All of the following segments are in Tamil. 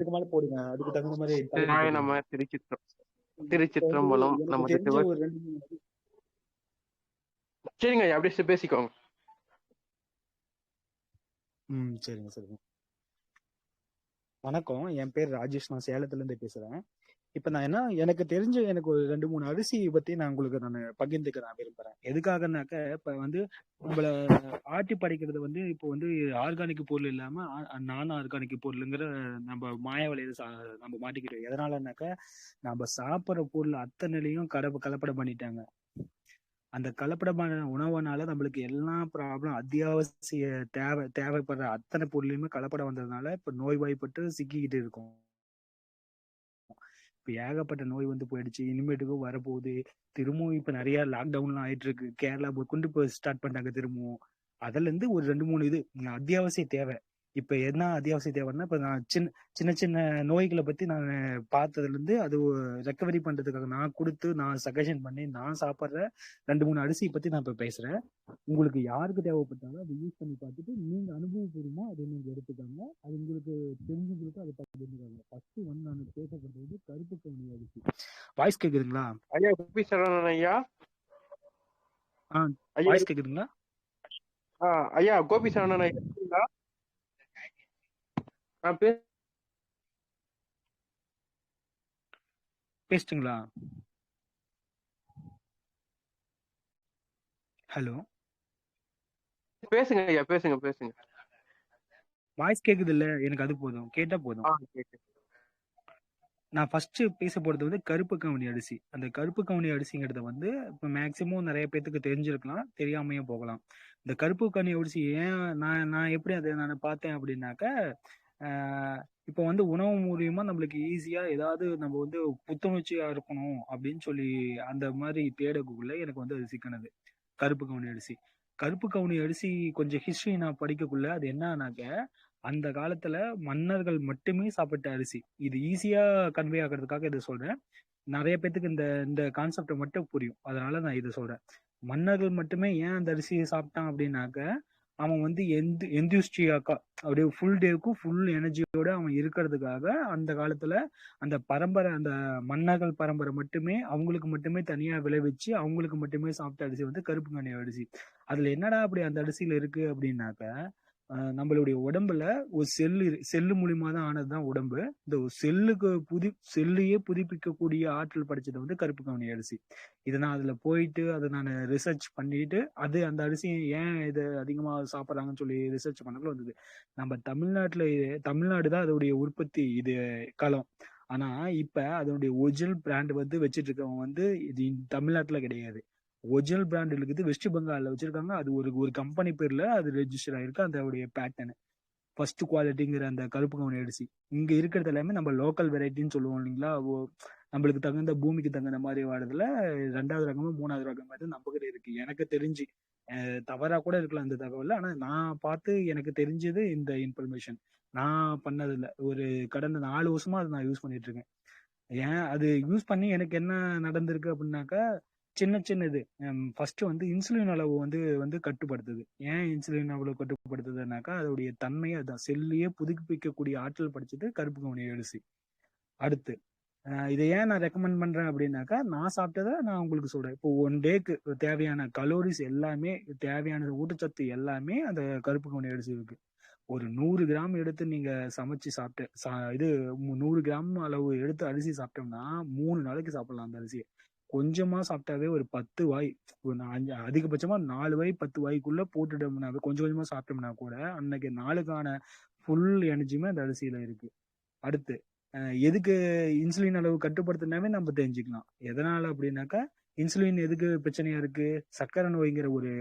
இதுக்கு மேல போடுங்க. அதுக்கு தகுந்த மாதிரி நம்ம திருச்சித்திரம் திருச்சிற்றம்பலம். நம்ம சரிங்க அப்படியே பேசிக்கோங்க. ம் சரிங்க சரிங்க. வணக்கம். என் பேர் ராஜேஷ். நான் சேலத்துல இருந்து பேசுறேன். இப்ப நான் என்ன எனக்கு தெரிஞ்ச எனக்கு ஒரு ரெண்டு மூணு அரிசி பத்தி நான் உங்களுக்கு நான் பகிர்ந்துக்க நான் விரும்புறேன். எதுக்காகனாக்க இப்ப வந்து நம்மள ஆட்டி படைக்கிறது வந்து இப்போ வந்து ஆர்கானிக் பொருள் இல்லாம நான் ஆர்கானிக் பொருளுங்கிற நம்ம மாய வலையில சா- நம்ம மாட்டிக்கிட்டோம். எதனாலனாக்க நம்ம சாப்பிட்ற பொருள் அத்தனைலையும் கடப்பு கலப்படம் பண்ணிட்டாங்க. அந்த கலப்படமான உணவுனால நம்மளுக்கு எல்லா ப்ராப்ளம் அத்தியாவசிய தேவை தேவைப்படுற அத்தனை பொருளையுமே கலப்படம் வந்ததுனால இப்ப நோய்வாய்ப்பட்டு சிக்கிக்கிட்டு இருக்கோம். இப்போ ஏகப்பட்ட நோய் வந்து போயிடுச்சு. இனிமேட்டுக்கும் வரப்போகுது. திரும்பவும் இப்போ நிறைய லாக்டவுன்லாம் ஆயிட்டு இருக்கு கேரளா கொண்டு போய் ஸ்டார்ட் பண்ணிட்டாங்க திரும்பவும். அதுலேருந்து ஒரு ரெண்டு மூணு இது அத்தியாவசிய தேவை. இப்ப என்ன அத்தியாவசிய தேவைன்னா இப்ப நான் சின்ன சின்ன சின்ன நோய்களை பத்தி நான் பார்த்ததுல இருந்து அது ரெக்கவரி பண்றதுக்காக நான் கொடுத்து நான் சஜஷன் பண்ணி நான் சாப்பிடுற ரெண்டு மூணு அரிசியை பத்தி நான் இப்ப பேசுறேன். உங்களுக்கு யாருக்கு தேவைப்பட்டாலும் அதை யூஸ் பண்ணி பார்த்துட்டு நீங்க அனுபவபூர்வமா அதை நீங்க எடுத்துக்காங்க. அது உங்களுக்கு தெரிஞ்சவங்களுக்கு அதை பகிர்ந்துக்காங்க. ஃபர்ஸ்ட் வந்து நான் பேசப்படுறது வந்து கருப்பு கவுனி அரிசி. வாய்ஸ் கேக்குதுங்களா? ஐயா குப்பி சரவணன் ஐயா. ஆ வாய்ஸ் கேக்குதுங்களா? ஆ, ஐயா கோபி சரவணன் ஐயா. ஆ, பே பேசிட்டுங்களா ஹலோ? பேசுங்க ஐயா பேசுங்க பேசுங்க. வாய்ஸ் கேக்குது இல்ல எனக்கு அது போதும். கேட்டா போதும். நான் ஃபர்ஸ்ட் பேச போறது வந்து கருப்பு கவுனி அரிசி. அந்த கருப்பு கவுனி அரிசிங்கிறத வந்து இப்போ மேக்சிமம் நிறைய பேத்துக்கு தெரிஞ்சிருக்கலாம். தெரியாமையே போகலாம். இந்த கருப்பு கவுனி அரிசி ஏன் நான் நான் எப்படி அதை நான் பார்த்தேன் அப்படின்னாக்க இப்போ வந்து உணவு மூலியமா நம்மளுக்கு ஈஸியா ஏதாவது நம்ம வந்து புத்துணர்ச்சியா இருக்கணும் அப்படின்னு சொல்லி அந்த மாதிரி தேடக்குள்ள எனக்கு வந்து அது சிக்கனது. கருப்பு கவுனி அரிசி. கருப்பு கவுனி அரிசி கொஞ்சம் ஹிஸ்டரி நான் படிக்கக்குள்ள அது என்னன்னாக்க அந்த காலத்துல மன்னர்கள் மட்டுமே சாப்பிட்ட அரிசி. இது ஈஸியா கன்வே ஆகிறதுக்காக இதை சொல்றேன். நிறைய பேத்துக்கு இந்த இந்த கான்செப்டை மட்டும் புரியும். அதனால நான் இதை சொல்றேன். மன்னர்கள் மட்டுமே ஏன் அந்த அரிசியை சாப்பிட்டான் அப்படின்னாக்க அவன் வந்து எந்த எந்தியூஸ்டியாக்கா அப்படியே ஃபுல் டேக்கும் ஃபுல் எனர்ஜியோட அவன் இருக்கிறதுக்காக அந்த காலத்துல அந்த பரம்பரை அந்த மன்னர்கள் பரம்பரை மட்டுமே அவங்களுக்கு மட்டுமே தனியா விளைவிச்சு அவங்களுக்கு மட்டுமே சாப்பிட்ட அரிசி வந்து கருப்பு கண்ணி அரிசி. அதுல என்னடா அப்படி அந்த அரிசியில இருக்கு அப்படின்னாக்க நம்மளுடைய உடம்புல ஒரு செல்லு செல்லு மூலியமா தான் ஆனதுதான் உடம்பு. இந்த செல்லுக்கு புதி செல்லையே புதுப்பிக்கக்கூடிய ஆற்றல் படைச்சது வந்து கருப்பு கவனி அரிசி. இதை நான் அதுல போயிட்டு அதை நான் ரிசர்ச் பண்ணிட்டு அது அந்த அரிசி ஏன் இது அதிகமா சாப்பிட்றாங்கன்னு சொல்லி ரிசர்ச் பண்ணக்குள்ள வந்தது. நம்ம தமிழ்நாட்டுல தமிழ்நாடு தான் அதோடைய உற்பத்தி இது களம். ஆனா இப்ப அதனுடைய ஒரிஜினல் பிராண்ட் வந்து வச்சிட்டு இருக்கவங்க வந்து இது தமிழ்நாட்டுல கிடையாது. ஒரிஜினல் பிராண்ட் இருக்குது. வெஸ்ட் பெங்கால்ல வச்சிருக்காங்க. அது ஒரு ஒரு கம்பெனி பேர்ல அது ரெஜிஸ்டர் ஆயிருக்கு. அதோடைய பேட்டர்னு ஃபர்ஸ்ட் குவாலிட்டிங்கிற அந்த கருப்பு கவனி அரிசி. இங்க இருக்கிறது எல்லாமே நம்ம லோக்கல் வெரைட்டின்னு சொல்லுவோம் இல்லைங்களா? ஓ- நம்மளுக்கு தகுந்த பூமிக்கு தகுந்த மாதிரி வாடுறதுல ரெண்டாவது ரகமும் மூணாவது ரகம் மாதிரி நம்ம கிட்ட இருக்கு. எனக்கு தெரிஞ்சு. தவறா கூட இருக்கலாம் அந்த தகவல் ஆனா நான் பார்த்து எனக்கு தெரிஞ்சது இந்த இன்ஃபர்மேஷன் நான் பண்ணதில்ல. ஒரு கடந்த நாலு வருஷமா அதை நான் யூஸ் பண்ணிட்டு இருக்கேன். ஏன்? அது யூஸ் பண்ணி எனக்கு என்ன நடந்திருக்கு அப்படின்னாக்கா சின்ன சின்ன இது ஃபர்ஸ்ட் வந்து இன்சுலின் அளவு வந்து வந்து கட்டுப்படுத்துது. ஏன் இன்சுலின் அளவு கட்டுப்படுத்துதுனாக்கா அதோடைய தன்மையை அதுதான். செல்லையே புதுப்பிக்கக்கூடிய ஆற்றல் படிச்சது கருப்பு கவனி அரிசி அடுத்து இதை ஏன் நான் ரெக்கமெண்ட் பண்றேன் அப்படின்னாக்கா நான் சாப்பிட்டதை நான் உங்களுக்கு சொல்றேன். இப்போ ஒன் டேக்கு தேவையான கலோரிஸ் எல்லாமே தேவையான ஊட்டச்சத்து எல்லாமே அந்த கருப்பு கவனி அரிசி இருக்கு ஒரு நூறு கிராம் எடுத்து நீங்க சமைச்சு சாப்பிட்டு சா- இது நூறு கிராம் அளவு எடுத்து அரிசி சாப்பிட்டோம்னா மூணு நாளைக்கு சாப்பிடலாம் அந்த அரிசியை. கொஞ்சமா சாப்பிட்டாவே ஒரு பத்து வாய் ஒரு அஞ்சு அதிகபட்சமா நாலு வாய் பத்து வாய்க்குள்ள போட்டுட்டோம்னாவே கொஞ்சம் கொஞ்சமா சாப்பிட்டோம்னா கூட அன்னைக்கு நாளுக்கான ஃபுல் எனர்ஜியுமே அந்த அரிசியில இருக்கு. அடுத்து எதுக்கு இன்சுலின் அளவு கட்டுப்படுத்தினாவே நம்ம தெரிஞ்சுக்கலாம். எதனால அப்படின்னாக்கா இன்சுலின் எதுக்கு பிரச்சனையா இருக்கு? சர்க்கரை நோய்ங்கிற ஒரு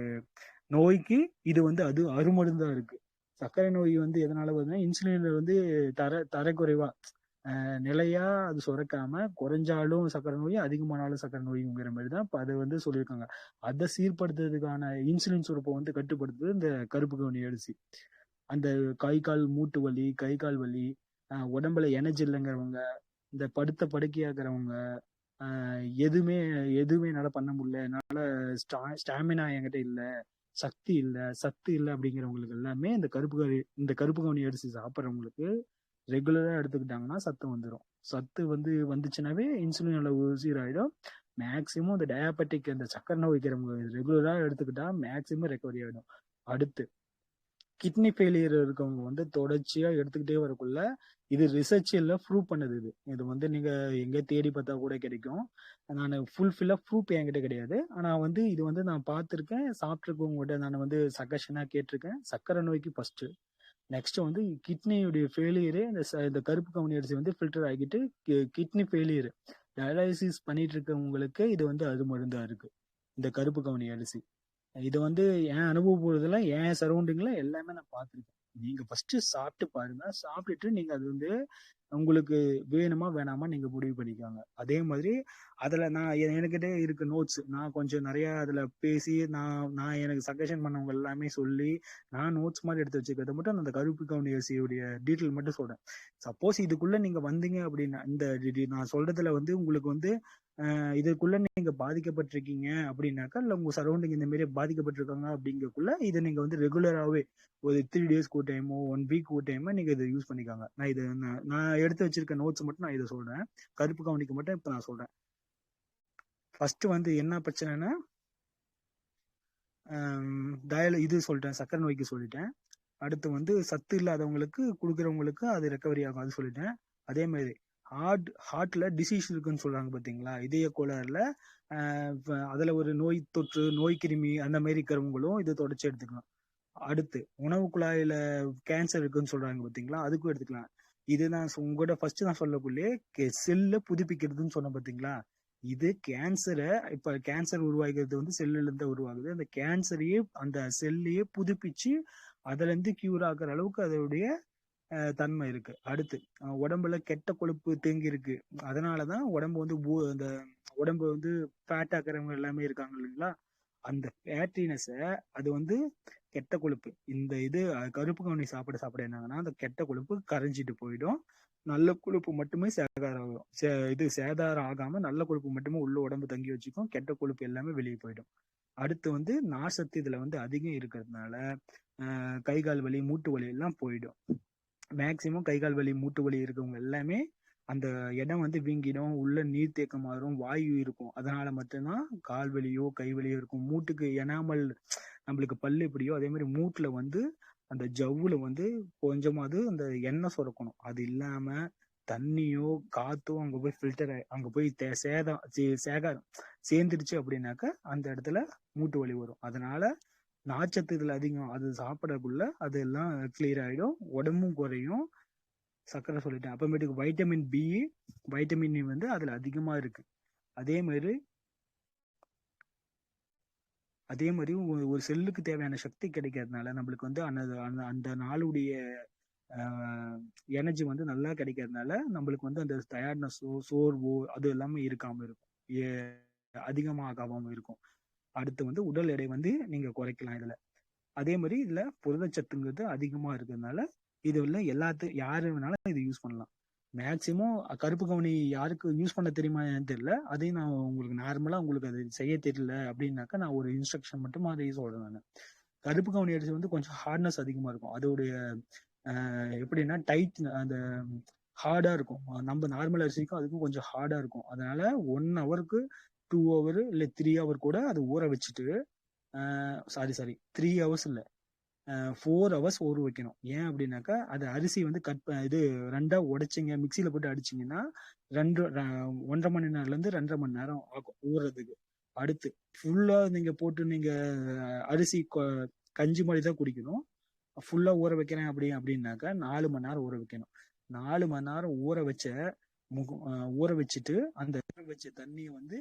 நோய்க்கு இது வந்து அது அருமருந்தா இருக்கு. சர்க்கரை நோய் வந்து எதனால வருதுன்னா இன்சுலின் வந்து தர தரக்குறைவா நிலையா அது சுரக்காம குறைஞ்சாலும் சக்கரை நோய் அதிகமானாலும் சக்கரை நோய்ங்கிற மாதிரி தான் இப்போ அதை வந்து சொல்லியிருக்காங்க. அதை சீர்படுத்துறதுக்கான இன்சுலின் சுரப்பை வந்து கட்டுப்படுத்துறது இந்த கருப்பு கவனி அரிசி. அந்த கை கால் மூட்டு வலி கை கால் வலி உடம்புல எனர்ஜி இல்லைங்கிறவங்க இந்த படுத்த படுக்கையாக்குறவங்க எதுவுமே எதுவுமே என்னால் பண்ண முடியல என்னால் ஸ்டா ஸ்டாமினா என்கிட்ட இல்லை சக்தி இல்லை சத்து இல்லை அப்படிங்கிறவங்களுக்கு எல்லாமே இந்த கருப்பு கறி இந்த கருப்பு கவனி அரிசி சாப்பிட்றவங்களுக்கு ரெகுலராக எடுத்துக்கிட்டாங்கன்னா சத்து வந்துடும் சத்து வந்து வந்துச்சுனாவே இன்சுலின் அளவு சீராயிடும் மேக்சிமம் இந்த டயாபெட்டிக் அந்த சக்கரை நோய் வைக்கிறவங்க ரெகுலராக எடுத்துக்கிட்டா மேக்சிமம் ரெக்கவரி ஆகிடும் அடுத்து கிட்னி ஃபெயிலியர் இருக்கவங்க வந்து தொடர்ச்சியாக எடுத்துக்கிட்டே வரக்குள்ள இது ரிசர்ச்ல ப்ரூவ் பண்ணுது இது. இது வந்து நீங்கள் எங்கே தேடி பார்த்தா கூட கிடைக்கும். நான் ஃபுல்ஃபில்லாக ப்ரூஃப் என்கிட்ட கிடையாது. ஆனால் வந்து இது வந்து நான் பார்த்துருக்கேன் சாப்பிட்ருக்கவங்ககிட்ட நான் வந்து சக்கஷனாக கேட்டிருக்கேன். சக்கரை நோய்க்கு ஃபஸ்ட்டு நெக்ஸ்ட் வந்து கிட்னியுடைய ஃபெயிலியரு இந்த இந்த கருப்பு கவுனி அரிசி வந்து ஃபில்டர் ஆகிட்டு கிட்னி ஃபெயிலியர் டயாலிசிஸ் பண்ணிட்டு இருக்கவங்களுக்கு இது வந்து அது மருந்தா இருக்கு இந்த கருப்பு கவுனி அரிசி. இது வந்து என் அனுபவப்படுறதெல்லாம் என் சரௌண்டிங்ல எல்லாமே நான் பார்த்துருக்கேன். நீங்க ஃபர்ஸ்ட் சாப்பிட்டு பாருங்க சாப்பிட்டுட்டு நீங்க அது வந்து உங்களுக்கு வேணுமா வேணாமா நீங்க முடிவு பண்ணிக்கோங்க. அதே மாதிரி அதுல நான் எ- இருக்க நோட்ஸ் நான் கொஞ்சம் நிறைய அதுல பேசி நான் நான் எனக்கு சஜஷன் பண்ணவங்க எல்லாமே சொல்லி நான் நோட்ஸ் மாதிரி எடுத்து வச்சுக்கிறத மட்டும் நான் அந்த கருப்பு கவுனி டீட்டெயில் மட்டும் சொல்றேன். சப்போஸ் இதுக்குள்ள நீங்க வந்தீங்க அப்படின்னா இந்த நான் சொல்றதுல வந்து உங்களுக்கு வந்து அஹ், இதுக்குள்ள நீங்க பாதிக்கப்பட்டிருக்கீங்க அப்படின்னாக்கா இல்ல உங்க சரௌண்டிங் இந்த மாதிரி பாதிக்கப்பட்டிருக்காங்க அப்படிங்கக்குள்ள இதை நீங்க வந்து ரெகுலராகவே ஒரு த்ரீ டேஸ்க்கு ஒரு டைமோ ஒன் வீக் ஒரு டைமோ நீங்க இதை யூஸ் பண்ணிக்காங்க. நான் இது நான் நான் எடுத்து வச்சிருக்க நோட்ஸ் மட்டும் நான் இதை சொல்றேன். கருப்பு கவனிக்க மட்டும் இப்ப நான் சொல்றேன். ஃபர்ஸ்ட் வந்து என்ன பிரச்சனைனா டயல இது சொல்லிட்டேன் சக்கரை நோய்க்கு சொல்லிட்டேன். அடுத்து வந்து சத்து இல்லாதவங்களுக்கு கொடுக்குறவங்களுக்கு அது ரெக்கவரி ஆகும் அது சொல்லிட்டேன். அதே மாதிரி ஹார்ட் ஹார்ட்ல டிசீஸ் இருக்குன்னு சொல்றாங்க பாத்தீங்களா? இதய கோளாறுல அதுல ஒரு நோய் தொற்று நோய் கிருமி அந்த மாதிரி இருக்கிறவங்களும் இதை தொடச்சி எடுத்துக்கலாம். அடுத்து உணவு குழாயில கேன்சர் இருக்குன்னு சொல்றாங்க பாத்தீங்களா? அதுக்கும் எடுத்துக்கலாம். இது நான் சொ- உங்களோட ஃபர்ஸ்ட் நான் சொல்லக்குள்ளே செல்ல புதுப்பிக்கிறதுன்னு சொன்னேன் பாத்தீங்களா? இது கேன்சரை இப்ப கேன்சர் உருவாகிறது வந்து செல்லுல இருந்து உருவாகுது. அந்த கேன்சரையே அந்த செல்லையே புதுப்பிச்சு அதுல இருந்து கியூர் ஆகுற அளவுக்கு அதோடைய தன்மை இருக்கு. அடுத்து உடம்புல கெட்ட கொழுப்பு தேங்கி இருக்கு. அதனாலதான் உடம்பு வந்து அந்த உடம்பு வந்து ஃபேட் ஆக்குறவங்க எல்லாமே இருக்காங்க இல்லைங்களா? அந்த ஃபேட்டினஸ அது வந்து கெட்ட கொழுப்பு. இந்த இது கருப்பு கவனி சாப்பிட சாப்பிட என்னாங்கன்னா அந்த கெட்ட கொழுப்பு கரைஞ்சிட்டு போயிடும். நல்ல கொழுப்பு மட்டுமே சேதாரம் ஆகும் சே- இது சேதாரம் ஆகாம நல்ல கொழுப்பு மட்டுமே உள்ள உடம்பு தங்கி வச்சுக்கும். கெட்ட கொழுப்பு எல்லாமே வெளியே போயிடும். அடுத்து வந்து நார்சத்து இதுல வந்து அதிகம் இருக்கிறதுனால கை கால் வலி மூட்டு வலி எல்லாம் போயிடும். மேக்சிமம் கை கால் வலி மூட்டு வலி இருக்கவங்க எல்லாமே அந்த இடம் வந்து வீங்கிடும். உள்ள நீர் தேக்கம் மாறும். வாயு இருக்கும். அதனால மட்டும்தான் கால் வலியோ கை வலியோ இருக்கும். மூட்டுக்கு எனாமல் நம்மளுக்கு பல்லு எப்படியோ அதே மாதிரி மூட்டுல வந்து அந்த ஜவ்வுல வந்து கொஞ்சமாவது அந்த எண்ணெய் சுரக்கணும். அது இல்லாம தண்ணியோ காத்தோ அங்க போய் ஃபில்டர் அங்க போய் சேதம் சே- சேகாரம் சேர்ந்துருச்சு அப்படின்னாக்க அந்த இடத்துல மூட்டு வலி வரும். அதனால நார்ச்சத்து இதுல அதிகம் அது சாப்பிடக்குள்ள அது எல்லாம் கிளியர் ஆயிடும். உடம்பும் குறையும். சர்க்கரை சொல்லிட்டேன். அப்புறமேட்டுக்கு வைட்டமின் பி வைட்டமின் இ வந்து அதுல அதிகமா இருக்கு. அதே மாதிரி அதே மாதிரி ஒரு ஒரு செல்லுக்கு தேவையான சக்தி கிடைக்கிறதுனால நம்மளுக்கு வந்து அந்த அந்த அந்த நாளுடைய எனர்ஜி வந்து நல்லா கிடைக்கிறதுனால நம்மளுக்கு வந்து அந்த டயர்ட்னஸோ சோர்வோ அது எல்லாமே இருக்காம இருக்கும். ஏ- அதிகமா ஆகாம இருக்கும். அடுத்து வந்து உடல் எடை வந்து நீங்க குறைக்கலாம் இதுல. அதே மாதிரி இதுல புரதச்சத்துங்கிறது அதிகமா இருக்கிறதுனால இது உள்ள எல்லாத்து யாரு வேணாலும் இது யூஸ் பண்ணலாம். மேக்சிமம் கருப்பு கவனி யாருக்கு யூஸ் பண்ண தெரியுமா என்னன்னு தெரியல. அதையும் நான் உங்களுக்கு நார்மலா உங்களுக்கு அது செய்ய தெரியல அப்படின்னாக்கா நான் ஒரு இன்ஸ்ட்ரக்ஷன் மட்டும் அதையும் சொல்றேன் நான். கருப்பு கவுனி அரிசி வந்து கொஞ்சம் ஹார்ட்னஸ் அதிகமா இருக்கும். அதோடைய எப்படின்னா டைட் அந்த ஹார்டா இருக்கும். நம்ம நார்மல் அரிசிக்கும் அதுக்கும் கொஞ்சம் ஹார்டா இருக்கும். அதனால ஒன் ஹவருக்கு டூ ஹவர் இல்ல த்ரீ ஹவர் கூட அதை ஊற வச்சுட்டு சாரி சாரி த்ரீ ஹவர்ஸ் இல்ல ஃபோர் ஹவர்ஸ் ஊற வைக்கணும். ஏன் அப்படின்னாக்கா அது அரிசி வந்து கட் இது ரெண்டா உடைச்சிங்க மிக்சியில போட்டு அடிச்சீங்கன்னா ரெண்டு ஒன்றரை மணி நேரம்ல இருந்து ரெண்டரை மணி நேரம் ஆகும் ஊறுறதுக்கு அடுத்து ஃபுல்லா நீங்க போட்டு நீங்க அரிசி கொ- கஞ்சி மாதிரி தான் குடிக்கணும். ஃபுல்லா ஊற வைக்கிறேன் அப்படி அப்படின்னாக்கா நாலு மணி நேரம் ஊற வைக்கணும். நாலு மணி நேரம் ஊற வச்ச முகம் ஊற வச்சுட்டு அந்த ஊற வச்ச தண்ணியை வந்து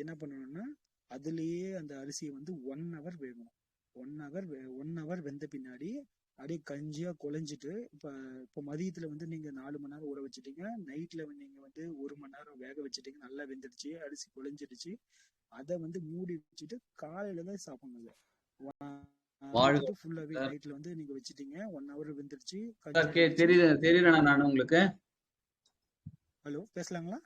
என்ன பண்ணணும்னா அதுலயே அந்த அரிசியை வந்து ஒன் ஹவர் வேகணும். ஒன் ஹவர் ஒன் ஹவர் வெந்த பின்னாடி அப்படியே கஞ்சியா குழஞ்சிட்டு இப்ப இப்ப மதியத்துல வந்து நீங்க நாலு மணி நேரம் ஊற வச்சிட்டீங்க. நைட்ல நீங்க வந்து ஒரு மணி நேரம் வேக வச்சிட்டீங்க. நல்லா வெந்துடுச்சு அரிசி குழஞ்சிடுச்சு. அதை வந்து மூடி வச்சுட்டு காலையில தான் சாப்பிடணும் அதை சார். நைட்ல வந்து நீங்க வச்சிட்டீங்க. ஒன் ஹவர் வெந்துடுச்சு தெரியுது தெரியலண்ணா நான் உங்களுக்கு. ஹலோ பேசலாங்களா?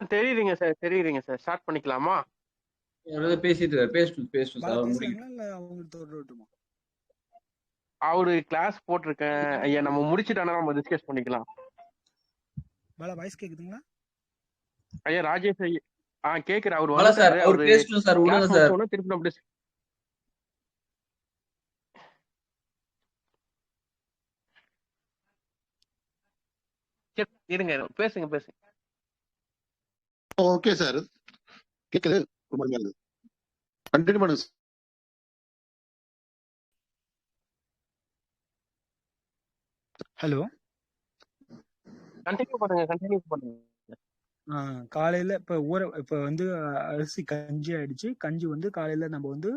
தெரியுதுங்க சார் தெரியுதுங்க சார். ஸ்டார்ட் பண்ணிக்கலாமா? யாராவது பேசிட்டு இருக்காரு. பேசட்டும் பேசட்டும் சார் அவர் அவரு கிளாஸ் போட்டிருக்கேன். ஐயா நம்ம முடிச்சுட்டானா நம்ம டிஸ்கஸ் பண்ணிக்கலாம். பாலா வாய்ஸ் கேக்குதுங்களா? ஐயா ராஜேஷ் ஐயா ஆ கேக்குற அவர் பாலா சார் அவர் பேசட்டும் சார் விடுங்க சார். முடிச்சோன்னா திருப்பி நம்ம இருங்க. பேசுங்க பேசுங்க. ஓகே சார் கேக்குது? ரொம்ப நல்லது கண்டினியூ பண்ணுங்க. ஹலோ கண்டினியூ பண்ணுங்க கண்டினியூ பண்ணுங்க. காலையில இப்ப ஊற இப்ப வந்து அரிசி கஞ்சி ஆயிடுச்சு. கஞ்சி வந்து காலையில நம்ம வந்து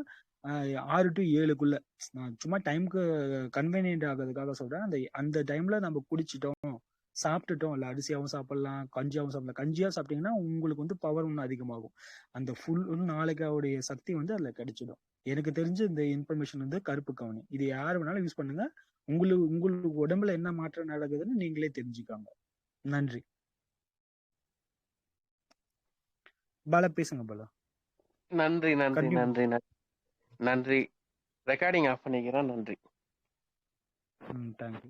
ஆறு டு ஏழுக்குள்ள. நான் சும்மா டைம்க்கு கன்வீனியன்ட் ஆகிறதுக்காக சொல்றேன். அந்த அந்த டைம்ல நம்ம குடிச்சிட்டோம். சாப்பிட்டுட்டோம். இல்ல அரிசியாவும் சாப்பிடலாம் கஞ்சியாவும் சாப்பிடலாம். கஞ்சியா சாப்பிட்டீங்கன்னா உங்களுக்கு வந்து பவர் இன்னும் அதிகமாகும். அந்த ஃபுல் நாளைக்காவுடைய சக்தி வந்து அதுல கிடைச்சிடும். எனக்கு தெரிஞ்ச இந்த இன்ஃபர்மேஷன் வந்து கருப்பு கவனி. இது யார் வேணாலும் யூஸ் பண்ணுங்க. உங்களுக்கு உங்களுக்கு உடம்புல என்ன மாற்றம் நடக்குதுன்னு நீங்களே தெரிஞ்சுக்காங்க. நன்றி. பாலா பேசுங்க பாலா. நன்றி. நன்றி நன்றி நன்றி. ரெக்கார்டிங் ஆஃப் பண்ணிக்கிறேன் நன்றி. ம் தேங்க்யூ